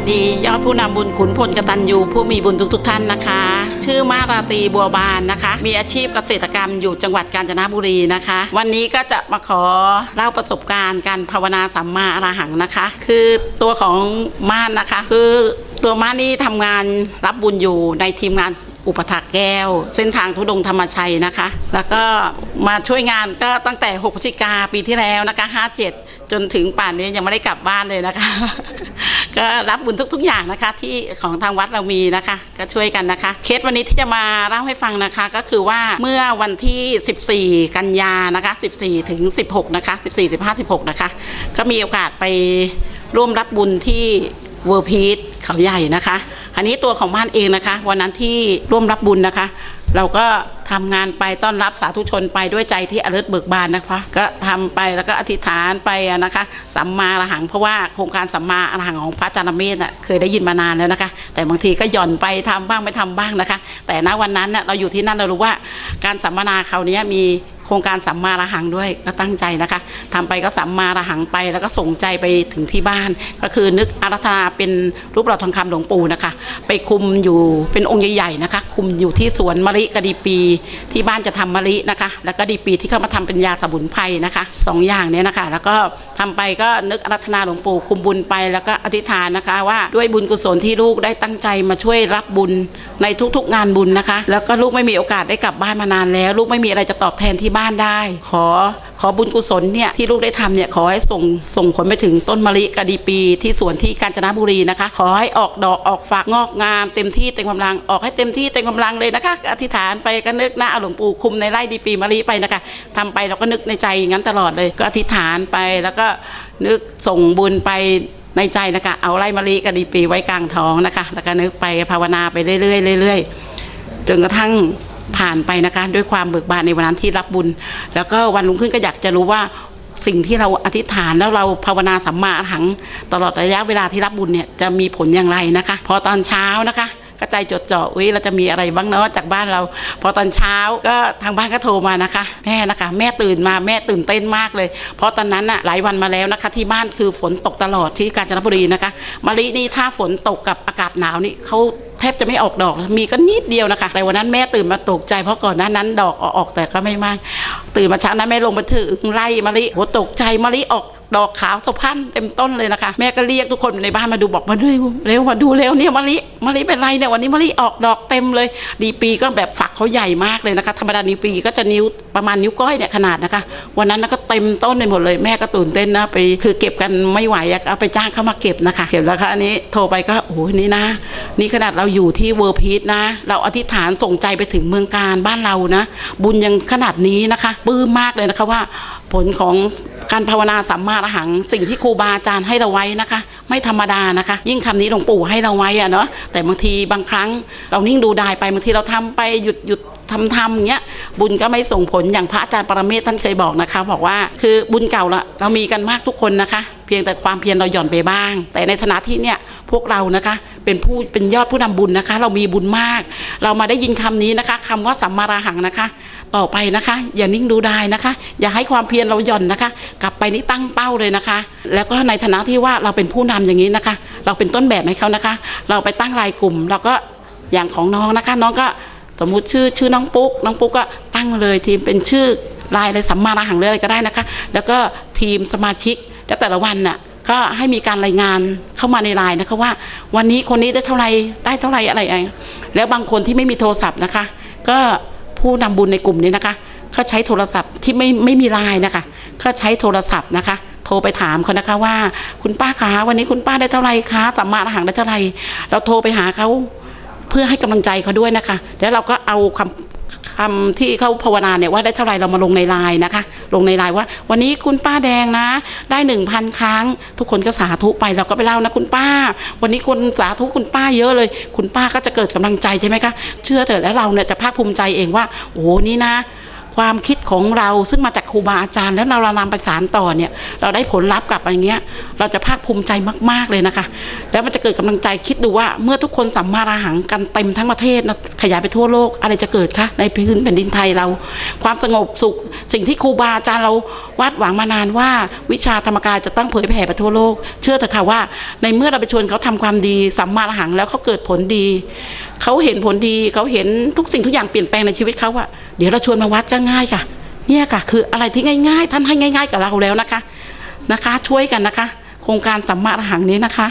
สดียอดผู้นำบุญขุนพลกตัญญูผู้มีบุญทุกๆทท่านนะคะ ชื่อมาราตีบัวบานนะคะ มีอาชีพเกษตรกรรมอยู่จังหวัดกาญจนบุรีนะคะ วันนี้ก็จะมาขอเล่าประสบการณ์การภาวนาสัมมาอรหังนะคะ คือตัวของม่านนะคะ คือตัวม่านนี่ทำงานรับบุญอยู่ในทีมงานอุปถักแก้ว เส้นทางทุดงธรรมชัยนะคะ แล้วก็มาช่วยงานก็ตั้งแต่6พฤศจิกาปีที่แล้วนะคะ 57 จนถึงป่านนี้ยังไม่ได้กลับบ้านเลยนะคะ ก็รับบุญทุก ๆ อย่างนะคะ ที่ของทางวัดเรามีนะคะ ก็ช่วยกันนะคะ เคสวันนี้ที่จะมาเล่าให้ฟังนะคะ ก็คือว่าเมื่อวันที่ 14 กันยานะคะ 14 ถึง 16 นะคะ 14 15 16 นะคะ ก็มีโอกาสไปร่วมรับบุญที่เวอร์พีทเขาใหญ่นะคะ อันนี้ตัวของบ้านเองนะคะ วันนั้นที่ร่วมรับบุญนะคะ เราก็ทำงานไปต้อนรับสาธุชนไปด้วยใจที่อริเบิกบานนะคะ ก็ทำไปแล้วก็อธิษฐานไปนะคะสัมมาอรหังเพราะว่าโครงการสัมมาอรหังของพระอาจารย์เมศน่ะเคยได้ยินมานานแล้วนะคะ แต่บางทีก็หย่อนไปทำบ้างไม่ทำบ้างนะคะ แต่ณวันนั้นน่ยเราอยู่ที่นั่นเรารู้ว่าการสัมมนาคราวนี้มี ครงการสัมมาอรหังด้วยก็ตั้งใจนะคะทำไปก็สัมมาอรหังไป แล้วก็ส่งใจไปถึงที่บ้าน ก็คือนึกอารัธนาเป็นรูปหล่อทองคำหลวงปู่นะคะ ไปคุมอยู่เป็นองค์ใหญ่ๆนะคะ คุมอยู่ที่สวนมะลิกะดีปี ที่บ้านจะทำมะลินะคะ แล้วก็ดีปีที่เขามาทำเป็นยาสมุนไพรนะคะสองอย่างเนี้ยนะคะ แล้วก็ทำไปก็นึกอารัธนาหลวงปู่คุมบุญไปแล้วก็อธิษฐานนะคะว่าด้วยบุญกุศลที่ลูกได้ตั้งใจมาช่วยรับบุญในทุกๆงานบุญนะคะ แล้วก็ลูกไม่มีโอกาสได้กลับบ้านมานานแล้ว ลูกไม่มีอะไรจะตอบแทนที่บ้านได้ ขอขอบุญกุศลเนี่ยที่ลูกได้ทำเนี่ยขอให้ส่งส่งผลไปถึงต้นมะลิกะดีปี ที่สวนที่กาญจนบุรีนะคะ ขอให้ออกดอกออกฝากงอกงาม เต็มที่เต็มกำลังออกให้เต็มที่เต็มกำลังเลยนะคะอธิษฐานไปก็นึกหน้าหลวงปู่คุมในไร่ดีปีมะลิไปนะคะทำไปเราก็นึกในใจอย่างนั้นตลอดเลย ก็อธิษฐานไปแล้วก็นึกส่งบุญไปในใจนะคะเอาไร่มะลิกะดีปีไว้กลางท้องนะคะ แล้วก็นึกไปภาวนาไปเรื่อยๆเรื่อยๆจนกระทั่ง ผ่านไปนะคะ ด้วยความเบิกบานในวันนั้นที่รับบุญ แล้วก็วันรุ่งขึ้นก็อยากจะรู้ว่าสิ่งที่เราอธิษฐานแล้วเราภาวนาสัมมาอรหัง ตลอดระยะเวลาที่รับบุญเนี่ยจะมีผลอย่างไรนะคะ พอตอนเช้านะคะ ก็ใจจดจ่ออุ้ยเราจะมีอะไรบ้างเนาะจากบ้านเรา พอตอนเช้าก็ทางบ้านก็โทรมานะคะ แม่นะคะ แม่ตื่นมาแม่ตื่นเต้นมากเลย เพราะตอนนั้นน่ะหลายวันมาแล้วนะคะ ที่บ้านคือฝนตกตลอดที่กาญจนบุรีนะคะมะลินี่ถ้าฝนตกกับอากาศหนาวนี่เขาแทบจะไม่ออกดอก มีก็นิดเดียวนะคะ แต่วันนั้นแม่ตื่นมาตกใจเพราะก่อนหน้านั้นดอกออกแต่ก็ไม่มาก ตื่นมาเช้านั้นแม่ลงไปถึงไล่มะลิโหตกใจมะลิออก ดอกขาวสะพันเต็มต้นเลยนะคะ แม่ก็เรียกทุกคนในบ้านมาดูบอกมาดูเร็วมาดูเร็วเนี่ยมะลิมะลิเป็นไรเนี่ยวันนี้มะลิออกดอกเต็มเลยดีปีก็แบบฝักเขาใหญ่มากเลยนะคะธรรมดาดีปีก็จะนิ้วประมาณนิ้วก้อยเนี่ยขนาดนะคะ วันนั้นก็เต็มต้นไปหมดเลยแม่ก็ตื่นเต้นนะไปคือเก็บกันไม่ไหวอะเอาไปจ้างเขามาเก็บนะคะเก็บแล้วค่ะอันนี้โทรไปก็โอ้โหนี่นะ นี่ขนาดเราอยู่ที่เวอร์พีทนะ เราอธิษฐานส่งใจไปถึงเมืองการบ้านเรานะ บุญยังขนาดนี้นะคะปื้มมากเลยนะคะว่า ผลของการภาวนาสัมมาอรหัง สิ่งที่ครูบาอาจารย์ให้เราไว้นะคะ ไม่ธรรมดานะคะ ยิ่งคำนี้หลวงปู่ให้เราไว้อะเนาะแต่บางทีบางครั้งเรานิ่งดูดายไปบางทีเราทำไปหยุดหยุดทำทำอย่างเงี้ยบุญก็ไม่ส่งผลอย่างพระอาจารย์ปรเมศท่านเคยบอกนะคะ บอกว่าคือบุญเก่าละเรามีกันมากทุกคนนะคะ เพียงแต่ความเพียรเราหย่อนไปบ้าง แต่ในฐานะที่เนี่ย พวกเรานะคะ เป็นผู้เป็นยอดผู้นำบุญนะคะ เรามีบุญมาก เรามาได้ยินคำนี้นะคะคำว่าสัมมาราหังนะคะ ต่อไปนะคะ อย่านิ่งดูไดายนะคะ อย่าให้ความเพียรเราหย่อนนะคะ กลับไปนี่ตั้งเป้าเลยนะคะ แล้วก็ในฐานะที่ว่าเราเป็นผู้นำอย่างนี้นะคะ เราเป็นต้นแบบให้เขานะคะ เราไปตั้งรายกลุ่ม เราก็อย่างของน้องนะคะ น้องก็สมมุติชื่อชื่อน้องปุ๊ก น้องปุ๊กก็ตั้งเลยทีมเป็นชื่อลายเลยสัมมาระหังเลยอะไรก็ได้นะคะ แล้วก็ทีมสมาชิกแล้วแต่ละวันน่ะ ก็ให้มีการรายงานเข้ามาในไลน์นะคะว่า วันนี้คนนี้ได้เท่าไรได้เท่าไรอะไรอะไรแล้วบางคนที่ไม่มีโทรศัพท์นะคะ ก็ผู้นำบุญในกลุ่มนี้นะคะเขาใช้โทรศัพท์ที่ไม่ไม่มีไลน์นะคะเขาใช้โทรศัพท์นะคะโทรไปถามเขานะคะว่า คุณป้าคะวันนี้คุณป้าได้เท่าไรคะสัมมาระหังได้เท่าไรเราโทรไปหาเขาเพื่อให้กำลังใจเขาด้วยนะคะ แล้วเราก็เอาคำ คำที่เขาภาวนาเนี่ยว่าได้เท่าไหร่เรามาลงในไลน์นะคะ ลงในไลน์ว่า วันนี้คุณป้าแดงนะ ได้หนึ่งพันครั้ง ทุกคนก็สาธุไปเราก็ไปเล่านะคุณป้า วันนี้คนสาธุคุณป้าเยอะเลย คุณป้าก็จะเกิดกำลังใจใช่ไหมคะเชื่อเถอะแล้วเราเนี่ยจะภาคภูมิใจเองว่า โอ้โหนี่นะ ความคิดของเราซึ่งมาจากครูบาอาจารย์ แล้วเรานำไปสานต่อเนี่ย เราได้ผลลัพธ์กลับอย่างเงี้ย เราจะภาคภูมิใจมาก ๆเลยนะคะ แล้วมันจะเกิดกำลังใจคิดดูว่าเมื่อทุกคนสัมมาราหังกันเต็มทั้งประเทศนะขยายไปทั่วโลกอะไรจะเกิดคะในพื้นแผ่นดินไทยเรา ความสงบสุข สิ่งที่ครูบาอาจารย์เราวาดหวังมานานว่า วิชาธรรมกายจะต้องเผยแผ่ไปทั่วโลก เชื่อเถอะค่ะว่า ในเมื่อเราไปชวนเขาทำความดีสัมมาราหังแล้วเขาเกิดผลดี เขาเห็นผลดีเขาเห็นทุกสิ่งทุกอย่างเปลี่ยนแปลงในชีวิตเขาอะเดี๋ยวเราชวนมาวัดก็ง่ายค่ะ เนี่ยค่ะ คืออะไรที่ง่าย ๆ ท่านให้ง่าย ๆ กับเราแล้วนะคะนะคะ ช่วยกันนะคะ โครงการสัมมาอรหังนี้นะคะ